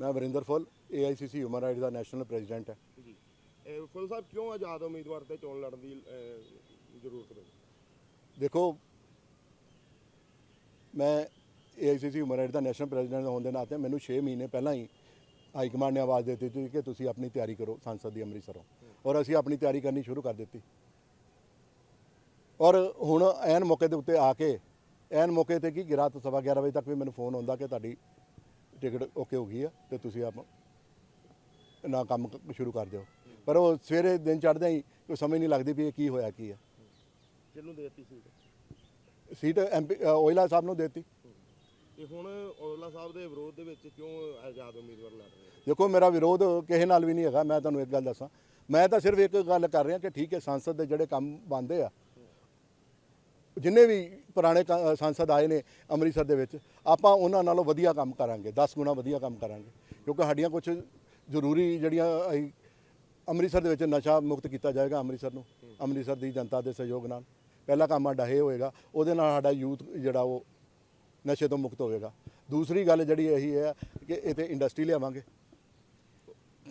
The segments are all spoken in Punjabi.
ਮੈਂ Varinder Phull AICC human rights ਦਾ ਨੈਸ਼ਨਲ ਪ੍ਰੈਜ਼ੀਡੈਂਟ ਹਾਂ। ਜੀ। ਇਹ ਫੁੱਲ ਸਾਹਿਬ ਕਿਉਂ ਆਜ਼ਾਦ ਉਮੀਦਵਾਰ ਤੇ ਚੋਣ ਲੜਨ ਦੀ ਜ਼ਰੂਰਤ ਪਈ? ਦੇਖੋ ਮੈਂ AICC ਹਿਊਮਨ ਰਾਈਟਸ ਦਾ ਨੈਸ਼ਨਲ ਪ੍ਰੈਜ਼ੀਡੈਂਟ ਹੋਣ ਦੇ ਨਾਤੇ ਮੈਨੂੰ 6 ਮਹੀਨੇ ਪਹਿਲਾਂ ਹੀ ਹਾਈ ਕਮਾਂਡ ਨੇ ਆਵਾਜ਼ ਦੇ ਦਿੱਤੀ ਸੀ ਕਿ ਤੁਸੀਂ ਆਪਣੀ ਤਿਆਰੀ ਕਰੋ ਸੰਸਦ ਦੀ ਅੰਮ੍ਰਿਤਸਰੋਂ। ਔਰ ਅਸੀਂ ਆਪਣੀ ਤਿਆਰੀ ਕਰਨੀ ਸ਼ੁਰੂ ਕਰ ਦਿੱਤੀ। ਔਰ ਹੁਣ ਐਨ ਮੌਕੇ ਦੇ ਉੱਤੇ ਆ ਕੇ ਐਨ ਮੌਕੇ ਤੇ ਕੀ ਕਿ ਰਾਤ ਸਵਾ 11 ਵਜੇ ਤੱਕ ਵੀ ਮੈਨੂੰ ਫੋਨ ਆਉਂਦਾ ਕਿ ਤੁਹਾਡੀ ਟਿਕਟ ਓਕੇ ਹੋ ਗਈ ਆ ਤੇ ਤੁਸੀਂ ਆਪ ਨਾ ਕੰਮ ਕ- ਸ਼ੁਰੂ ਕਰ ਦਿਓ। ਪਰ ਉਹ ਸਵੇਰੇ ਦਿਨ ਚੜ੍ਹਦੇ ਹੀ ਕੋਈ ਸਮਝ ਨਹੀਂ ਲੱਗਦੀ ਵੀ ਇਹ ਕੀ ਹੋਇਆ ਕੀ ਆ। ਕਿਹਨੂੰ ਦਿੱਤੀ ਸੀਟ? ਸੀਟ ਐਮਪੀ ਓਇਲਾ ਸਾਹਿਬ ਨੂੰ ਦੇਤੀ। ਤੇ ਹੁਣ ਔਜਲਾ ਸਾਹਿਬ ਦੇ ਵਿਰੋਧ ਦੇ ਵਿੱਚ ਕਿਉਂ ਆਜ਼ਾਦ ਉਮੀਦਵਾਰ ਲੜ ਰਹੇ? ਦੇਖੋ ਮੇਰਾ ਵਿਰੋਧ ਕਿਸੇ ਨਾਲ ਵੀ ਨਹੀਂ ਹੈਗਾ ਮੈਂ ਤੁਹਾਨੂੰ ਇੱਕ ਗੱਲ ਦੱਸਾਂ। ਮੈਂ ਤਾਂ ਸਿਰਫ ਇੱਕ ਗੱਲ ਕਰ ਰਿਹਾ ਕਿ ਠੀਕ ਹੈ ਸੰਸਦ ਦੇ ਜਿਹੜੇ ਕੰਮ ਬੰਦੇ ਆ ਜਿੰਨੇ ਵੀ ਪੁਰਾਣੇ ਕ- ਸੰਸਦ ਆਏ ਨੇ ਅੰਮ੍ਰਿਤਸਰ ਦੇ ਵਿੱਚ, ਆਪਾਂ ਉਹਨਾਂ ਨਾਲੋਂ ਵਧੀਆ ਕੰਮ ਕਰਾਂਗੇ 10 ਗੁਣਾ ਵਧੀਆ ਕੰਮ ਕਰਾਂਗੇ। ਕਿਉਂਕਿ ਸਾਡੀਆਂ ਕੁਝ ਜ਼ਰੂਰੀ ਜਿਹੜੀਆਂ ਅੰਮ੍ਰਿਤਸਰ ਦੇ ਵਿੱਚ ਨਸ਼ਾ ਮੁਕਤ ਕੀਤਾ ਜਾਏਗਾ ਅੰਮ੍ਰਿਤਸਰ ਨੂੰ, ਅੰਮ੍ਰਿਤਸਰ ਦੀ ਜਨਤਾ ਦੇ ਸਹਿਯੋਗ ਨਾਲ। ਪਹਿਲਾ ਕੰਮ ਸਾਡਾ ਇਹ ਹੋਏਗਾ, ਉਹਦੇ ਨਾਲ ਸਾਡਾ ਯੂਥ ਜਿਹੜਾ ਉਹ ਨਸ਼ੇ ਤੋਂ ਮੁਕਤ ਹੋਵੇਗਾ ਦੂਸਰੀ ਗੱਲ ਜਿਹੜੀ ਇਹੀ ਹੈ ਕਿ ਇੱਥੇ ਇੰਡਸਟਰੀ ਲਿਆਵਾਂਗੇ।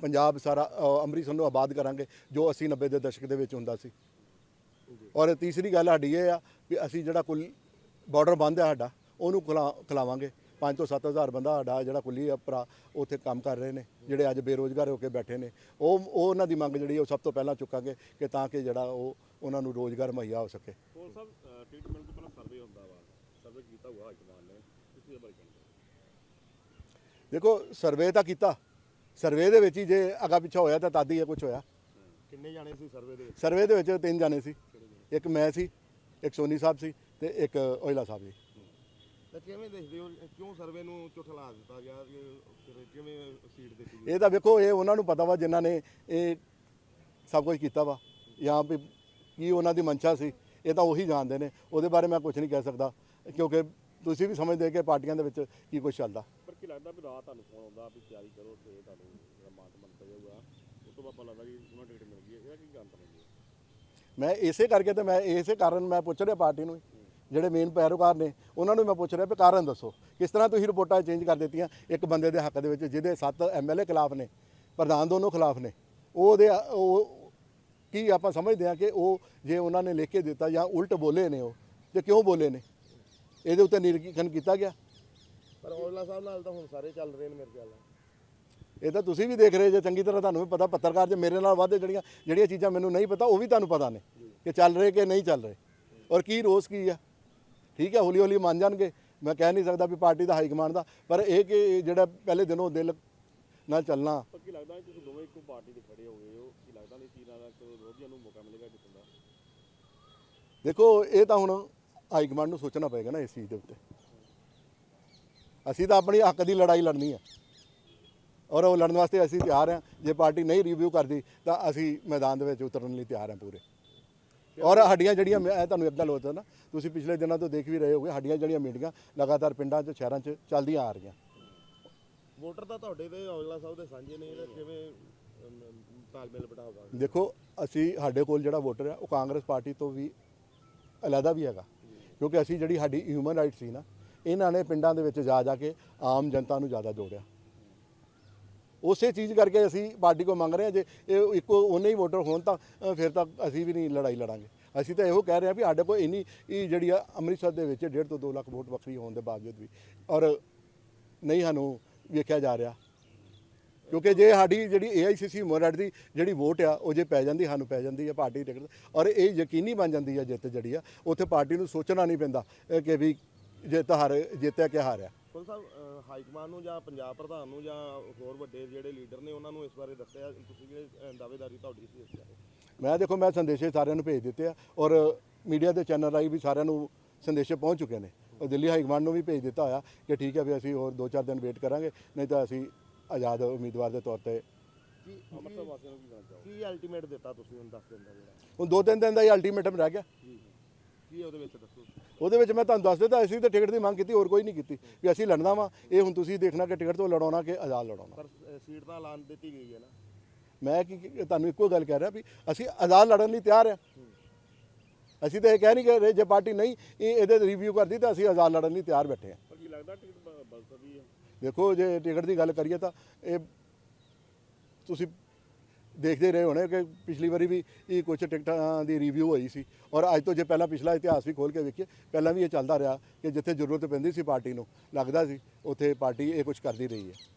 ਪੰਜਾਬ ਸਾਰਾ ਅੰਮ੍ਰਿਤਸਰ ਨੂੰ ਆਬਾਦ ਕਰਾਂਗੇ, ਜੋ 80 90 ਦੇ ਦਸ਼ਕ ਦੇ ਵਿੱਚ ਹੁੰਦਾ ਸੀ। ਔਰ ਤੀਸਰੀ ਗੱਲ ਸਾਡੀ ਇਹ ਆ ਵੀ ਅਸੀਂ ਜਿਹੜਾ ਕੁੱਲ ਬਾਰਡਰ ਬੰਦ ਹੈ ਸਾਡਾ ਉਹਨੂੰ ਖੁਲਾ ਖਿਲਾਵਾਂਗੇ। 5 ਤੋਂ 7000 ਬੰਦਾ ਸਾਡਾ ਜਿਹੜਾ ਕੁੱਲੀ ਭਰਾ ਉੱਥੇ ਕੰਮ ਕਰ ਰਹੇ ਨੇ ਜਿਹੜੇ ਅੱਜ ਬੇਰੋਜ਼ਗਾਰ ਹੋ ਕੇ ਬੈਠੇ ਨੇ। ਉਹ ਉਹ ਉਹਨਾਂ ਦੀ ਮੰਗ ਜਿਹੜੀ ਉਹ ਸਭ ਤੋਂ ਪਹਿਲਾਂ ਚੁੱਕਾਂਗੇ ਕਿ ਤਾਂ ਕਿ ਜਿਹੜਾ ਉਹ ਉਹਨਾਂ ਨੂੰ ਰੋਜ਼ਗਾਰ ਮੁਹੱਈਆ ਹੋ ਸਕੇ। ਕੋਲ ਸਾਹਿਬ ਟ੍ਰੀਟਮੈਂਟ ਤੋਂ ਪਹਿਲਾਂ ਸਰਵੇ ਹੁੰਦਾ ਵਾ ਸਰਵੇ ਕੀਤਾ ਹੋਇਆ ਹਾਈਕਮਾਨ ਨੇ ਤੁਸੀਂ ਇਹ ਬਾਰੇ ਕਹਿੰਦੇ ਦੇਖੋ ਸਰਵੇ ਤਾਂ ਕੀਤਾ। ਸਰਵੇ ਦੇ ਵਿੱਚ ਹੀ ਜੇ ਅਗਾ ਪਿੱਛਾ ਹੋਇਆ ਤਾਂ ਤਦ ਹੀ ਇਹ ਕੁਝ ਹੋਇਆ। ਕਿੰਨੇ ਜਾਣੇ ਸੀ ਸਰਵੇ ਦੇ ਵਿੱਚ? ਸਰਵੇ ਦੇ ਵਿੱਚ ਤਿੰਨ ਜਾਣੇ ਸੀ। ਇੱਕ ਮੈਂ ਸੀ। ਇੱਕ ਸੋਨੀ ਸਾਹਿਬ ਸੀ ਤੇ ਇੱਕ ਓਇਲਾ ਸਾਹਿਬ ਜੀ। ਤਾਂ ਕਿਵੇਂ ਦੇਖਦੇ ਹੋ ਕਿਉਂ ਸਰਵੇ ਨੂੰ ਝੁਠਲਾ ਦਿੱਤਾ ਗਿਆ ਕਿ ਫਿਰ ਕਿਵੇਂ ਸੀਟ ਦਿੱਤੀ ਗਈ? ਇਹ ਤਾਂ ਵੇਖੋ ਇਹ ਉਹਨਾਂ ਨੂੰ ਪਤਾ ਵਾ ਜਿਨ੍ਹਾਂ ਨੇ ਇਹ ਸਭ ਕੁਝ ਕੀਤਾ ਵਾ। ਜਾਂ ਵੀ ਕੀ ਉਹਨਾਂ ਦੀ ਮਨਸ਼ਾ ਸੀ ਇਹ ਤਾਂ ਉਹੀ ਜਾਣਦੇ ਨੇ। ਉਹਦੇ ਬਾਰੇ ਮੈਂ ਕੁਝ ਨਹੀਂ ਕਹਿ ਸਕਦਾ ਕਿਉਂਕਿ ਤੁਸੀਂ ਵੀ ਸਮਝਦੇ ਕਿ ਪਾਰਟੀਆਂ ਦੇ ਵਿੱਚ ਕੀ ਕੁਝ ਚੱਲਦਾ। ਪਰ ਕੀ ਲੱਗਦਾ ਵੀ ਰਾਤ ਤੁਹਾਨੂੰ ਫੋਨ ਆਉਂਦਾ ਵੀ ਤਿਆਰੀ ਕਰੋ ਤੇ ਤੁਹਾਨੂੰ ਜਿਹੜਾ ਮਾਨ ਜਾਊਗਾ ਉਸ ਤੋਂ ਬਾਅਦ ਪਤਾ ਲੱਗਦਾ ਕਿ ਉਹਨਾਂ ਟਿਕਟ ਮਿਲ ਗਈ ਹੈ। ਇਹਦਾ ਕੀ ਕਾਰਨ ਬਣਦੀ ਮੈਂ ਇਸੇ ਕਰਕੇ ਤੇ ਮੈਂ ਇਸੇ ਕਾਰਨ ਮੈਂ ਪੁੱਛ ਰਿਹਾ ਪਾਰਟੀ ਨੂੰ ਹੀ। ਜਿਹੜੇ ਮੇਨ ਪੈਰੋਕਾਰ ਨੇ, ਉਹਨਾਂ ਨੂੰ ਮੈਂ ਪੁੱਛ ਰਿਹਾ ਵੀ ਕਾਰਨ ਦੱਸੋ। ਕਿਸ ਤਰ੍ਹਾਂ ਤੁਸੀਂ ਰਿਪੋਰਟਾਂ ਚੇਂਜ ਕਰ ਦਿੱਤੀਆਂ ਇੱਕ ਬੰਦੇ ਦੇ ਹੱਕ ਦੇ ਵਿੱਚ, ਜਿਹਦੇ 7 ਐਮਐਲਏ ਖਿਲਾਫ ਨੇ, ਪ੍ਰਧਾਨ ਦੋਨੋਂ ਖਿਲਾਫ ਨੇ। ਉਹਦੇ ਉਹ ਕੀ ਆਪਾਂ ਸਮਝਦੇ ਹਾਂ ਕਿ ਉਹ ਜੇ ਉਹਨਾਂ ਨੇ ਲਿਖ ਕੇ ਦਿੱਤਾ ਜਾਂ ਉਲਟ ਬੋਲੇ ਨੇ ਉਹ, ਤੇ ਕਿਉਂ ਬੋਲੇ ਨੇ? ਇਹਦੇ ਉੱਤੇ ਨਿਰੀਖਣ ਕੀਤਾ ਗਿਆ? ਪਰ ਔਜਲਾ ਸਾਹਿਬ ਨਾਲ ਤਾਂ ਹੁਣ ਸਾਰੇ ਚੱਲ ਰਹੇ ਨੇ ਮੇਰੇ ਖਿਆਲ ਨਾਲ। ਇਹ ਤਾਂ ਤੁਸੀਂ ਵੀ ਦੇਖ ਰਹੇ ਜੇ ਚੰਗੀ ਤਰ੍ਹਾਂ ਤੁਹਾਨੂੰ ਵੀ ਪਤਾ ਪੱਤਰਕਾਰ ਜੇ ਮੇਰੇ ਨਾਲ ਵੱਧ ਜਿਹੜੀਆਂ ਜਿਹੜੀਆਂ ਚੀਜ਼ਾਂ ਮੈਨੂੰ ਨਹੀਂ ਪਤਾ ਉਹ ਵੀ ਤੁਹਾਨੂੰ ਪਤਾ ਨੇ ਕਿ ਚੱਲ ਰਹੇ ਕਿ ਨਹੀਂ ਚੱਲ ਰਹੇ। ਔਰ ਕੀ ਰੋਸ ਕੀ ਆ? ਠੀਕ ਹੈ ਹੌਲੀ ਹੌਲੀ ਮੰਨ ਜਾਣਗੇ। ਮੈਂ ਕਹਿ ਨਹੀਂ ਸਕਦਾ ਵੀ ਪਾਰਟੀ ਦਾ ਹਾਈ ਕਮਾਂਡ ਦਾ ਪਰ ਇਹ ਕਿ ਜਿਹੜਾ ਪਹਿਲੇ ਦਿਨੋਂ ਦਿਲ ਨਾਲ ਚੱਲਣਾ। ਪਰ ਕੀ ਲੱਗਦਾ ਹੈ ਤੁਸੀਂ ਦੋਵੇਂ ਇੱਕੋ ਪਾਰਟੀ ਦੇ ਖੜੇ ਹੋ ਗਏ ਹੋ? ਕੀ ਲੱਗਦਾ ਨਹੀਂ ਤੀਨਾਂ ਦਾ ਕੋਈ ਵਿਰੋਧੀਆਂ ਨੂੰ ਮੌਕਾ ਮਿਲੇਗਾ ਜਿੱਤਣ ਦਾ? ਦੇਖੋ ਇਹ ਤਾਂ ਹੁਣ ਹਾਈ ਕਮਾਂਡ ਨੂੰ ਸੋਚਣਾ ਪਏਗਾ ਨਾ ਇਸ ਚੀਜ਼ ਦੇ ਉੱਤੇ। ਅਸੀਂ ਤਾਂ ਆਪਣੀ ਹੱਕ ਦੀ ਲੜਾਈ ਲੜਨੀ ਹੈ ਔਰ ਉਹ ਲੜਨ ਵਾਸਤੇ ਅਸੀਂ ਤਿਆਰ ਹਾਂ। ਜੇ ਪਾਰਟੀ ਨਹੀਂ ਰਿਵਿਊ ਕਰਦੀ ਤਾਂ ਅਸੀਂ ਮੈਦਾਨ ਦੇ ਵਿੱਚ ਉਤਰਨ ਲਈ ਤਿਆਰ ਹਾਂ ਪੂਰੇ। ਔਰ ਸਾਡੀਆਂ ਜਿਹੜੀਆਂ ਮੈਂ ਤੁਹਾਨੂੰ ਇੱਕ ਗੱਲ ਹੋਤਾ ਨਾ ਤੁਸੀਂ ਪਿਛਲੇ ਦਿਨਾਂ ਤੋਂ ਦੇਖ ਵੀ ਰਹੇ ਹੋਗੇ ਸਾਡੀਆਂ ਜਿਹੜੀਆਂ ਮੀਟਿੰਗਾਂ ਲਗਾਤਾਰ ਪਿੰਡਾਂ 'ਚ ਸ਼ਹਿਰਾਂ 'ਚ ਚੱਲਦੀਆਂ ਆ ਰਹੀਆਂ। ਵੋਟਰ ਤਾਂ ਤੁਹਾਡੇ ਤੇ ਔਜਲਾ ਸਾਹਿਬ ਦੇ ਸਾਂਝੇ ਨੇ ਇਹਦਾ ਕਿਵੇਂ ਤਾਲਮੇਲ ਬਿਠਾਓਗਾ ਦੇਖੋ ਅਸੀਂ ਸਾਡੇ ਕੋਲ ਜਿਹੜਾ ਵੋਟਰ ਹੈ ਉਹ ਕਾਂਗਰਸ ਪਾਰਟੀ ਤੋਂ ਵੀ ਅਲੱਗਾ ਵੀ ਹੈਗਾ। ਕਿਉਂਕਿ ਅਸੀਂ ਜਿਹੜੀ ਸਾਡੀ ਹਿਊਮਨ ਰਾਈਟ ਸੀ ਨਾ ਇਹਨਾਂ ਨੇ ਪਿੰਡਾਂ ਦੇ ਵਿੱਚ ਜਾ ਜਾ ਕੇ ਆਮ ਜਨਤਾ ਨੂੰ ਜ਼ਿਆਦਾ ਜੋੜਿਆ। ਉਸੇ ਚੀਜ਼ ਕਰਕੇ ਅਸੀਂ ਪਾਰਟੀ ਕੋ ਮੰਗ ਰਹੇ ਹਾਂ ਜੇ ਇਹ ਇੱਕੋ ਉਹਨੇ ਹੀ ਵੋਟਰ ਹੋਣ ਤਾਂ ਅ, ਫਿਰ ਤਾਂ ਅਸੀਂ ਵੀ ਨਹੀਂ ਲੜਾਈ ਲੜਾਂਗੇ। ਅਸੀਂ ਤਾਂ ਇਹੋ ਕਹਿ ਰਹੇ ਹਾਂ ਵੀ ਸਾਡੇ ਕੋਲ ਇੰਨੀ ਇਹ ਜਿਹੜੀ ਆ ਅੰਮ੍ਰਿਤਸਰ ਦੇ ਵਿੱਚ 1.5 ਤੋਂ 2 ਲੱਖ ਵੋਟ ਵੱਖਰੀ ਹੋਣ ਦੇ ਬਾਵਜੂਦ ਵੀ ਔਰ ਨਹੀਂ ਸਾਨੂੰ ਵੇਖਿਆ ਜਾ ਰਿਹਾ। ਕਿਉਂਕਿ ਜੇ ਸਾਡੀ ਜਿਹੜੀ ਏਆਈਸੀਸੀ ਮੋਰਡ ਦੀ ਜਿਹੜੀ ਵੋਟ ਆ ਉਹ ਜੇ ਪੈ ਜਾਂਦੀ ਸਾਨੂੰ ਪੈ ਜਾਂਦੀ ਆ ਪਾਰਟੀ ਟਿਕਟ ਔਰ ਇਹ ਯਕੀਨੀ ਬਣ ਜਾਂਦੀ ਆ ਜਿੱਤ ਜਿਹੜੀ ਆ ਉੱਥੇ ਪਾਰਟੀ ਨੂੰ ਸੋਚਣਾ ਨਹੀਂ ਪੈਂਦਾ ਇਹ ਕਿ ਵੀ ਜਿੱਤ ਹਾਰ ਜਿੱਤਿਆ ਕਿ ਹਾਰਿਆ। ਫੁੱਲ ਸਾਹਿਬ ਹਾਈ ਕਮਾਂਡ ਨੂੰ ਜਾਂ ਪੰਜਾਬ ਪ੍ਰਧਾਨ ਨੂੰ ਜਾਂ ਹੋਰ ਵੱਡੇ ਜਿਹੜੇ ਲੀਡਰ ਨੇ ਉਹਨਾਂ ਨੂੰ ਇਸ ਬਾਰੇ ਦੱਸਿਆ? ਤੁਸੀਂ ਜਿਹੜੇ ਦਾਅਵੇਦਾਰੀ ਤੁਹਾਡੀ ਸੀ ਇਸ ਬਾਰੇ? ਮੈਂ ਦੇਖੋ ਮੈਂ ਸੰਦੇਸ਼ੇ ਸਾਰਿਆਂ ਨੂੰ ਭੇਜ ਦਿੱਤੇ ਆ ਔਰ ਮੀਡੀਆ ਦੇ ਚੈਨਲ ਰਾਹੀਂ ਵੀ ਸਾਰਿਆਂ ਨੂੰ ਸੰਦੇਸ਼ੇ ਪਹੁੰਚ ਚੁੱਕੇ ਨੇ। ਔਰ ਦਿੱਲੀ ਹਾਈ ਕਮਾਂਡ ਨੂੰ ਵੀ ਭੇਜ ਦਿੱਤਾ ਹੋਇਆ ਕਿ ਠੀਕ ਹੈ ਵੀ ਅਸੀਂ ਹੋਰ 2-4 ਦਿਨ ਵੇਟ ਕਰਾਂਗੇ ਨਹੀਂ ਤਾਂ ਅਸੀਂ ਆਜ਼ਾਦ ਉਮੀਦਵਾਰ ਦੇ ਤੌਰ ਤੇ ਕੀ ਅੰਮ੍ਰਿਤਸਰ ਵਾਸੀਆਂ ਨੂੰ ਕੀ ਕਹਿਣਾ ਚਾਹੋਗੇ ਕੀ ਅਲਟੀਮੇਟ ਦਿੱਤਾ ਤੁਸੀਂ ਹੁਣ ਦੱਸ ਦਿਨ ਦਾ ਜਿਹੜਾ? ਹੁਣ 2-3 ਦਿਨ ਦਾ ਹੀ ਅਲਟੀਮੇਟਮ ਰਹਿ ਗਿਆ। ਕੀ ਉਹਦੇ ਵਿੱਚ ਦੱਸੋ? ਉਹਦੇ ਵਿੱਚ ਮੈਂ ਤੁਹਾਨੂੰ ਦੱਸ ਦਿੱਤਾ ਅਸੀਂ ਤਾਂ ਟਿਕਟ ਦੀ ਮੰਗ ਕੀਤੀ ਹੋਰ ਕੋਈ ਨਹੀਂ ਕੀਤੀ। ਵੀ ਅਸੀਂ ਲੜਨਾ ਵਾ ਇਹ ਹੁਣ ਤੁਸੀਂ ਦੇਖਣਾ ਕਿ ਟਿਕਟ ਤੋਂ ਲੜਾਉਣਾ ਕਿ ਆਜ਼ਾਦ ਲੜਾਉਣਾ। ਪਰ ਸੀਟ ਤਾਂ ਐਲਾਨ ਦਿੱਤੀ ਗਈ ਹੈ ਨਾ। ਮੈਂ ਕੀ ਤੁਹਾਨੂੰ ਇੱਕੋ ਗੱਲ ਕਹਿ ਰਿਹਾ ਵੀ ਅਸੀਂ ਆਜ਼ਾਦ ਲੜਨ ਲਈ ਤਿਆਰ ਹਾਂ। ਅਸੀਂ ਤਾਂ ਇਹ ਕਹਿ ਨਹੀਂ ਕਿ ਰਹੇ ਜੇ ਪਾਰਟੀ ਨਹੀਂ ਇਹ ਇਹਦੇ ਰਿਵਿਊ ਕਰਦੀ ਤਾਂ ਅਸੀਂ ਆਜ਼ਾਦ ਲੜਨ ਲਈ ਤਿਆਰ ਬੈਠੇ ਹਾਂ। ਪਰ ਕੀ ਲੱਗਦਾ ਟਿਕਟ ਬਦਲ ਸਕਦੀ ਹੈ? ਦੇਖੋ ਜੇ ਟਿਕਟ ਦੀ ਗੱਲ ਕਰੀਏ ਤਾਂ ਇਹ ਤੁਸੀਂ ਦੇਖਦੇ ਰਹੇ ਹੋਣੇ ਕਿ ਪਿਛਲੀ ਵਾਰੀ ਵੀ ਇਹ ਕੁਝ ਟਿਕਟਾਂ ਦੀ ਰਿਵਿਊ ਹੋਈ ਸੀ। ਔਰ ਅੱਜ ਤੋਂ ਜੇ ਪਹਿਲਾਂ ਪਿਛਲਾ ਇਤਿਹਾਸ ਵੀ ਖੋਲ ਕੇ ਵੇਖੀਏ, ਪਹਿਲਾਂ ਵੀ ਇਹ ਚੱਲਦਾ ਰਿਹਾ ਕਿ ਜਿੱਥੇ ਜ਼ਰੂਰਤ ਪੈਂਦੀ ਸੀ ਪਾਰਟੀ ਨੂੰ, ਲੱਗਦਾ ਸੀ ਉੱਥੇ ਪਾਰਟੀ ਇਹ ਕੁਝ ਕਰਦੀ ਰਹੀ ਹੈ।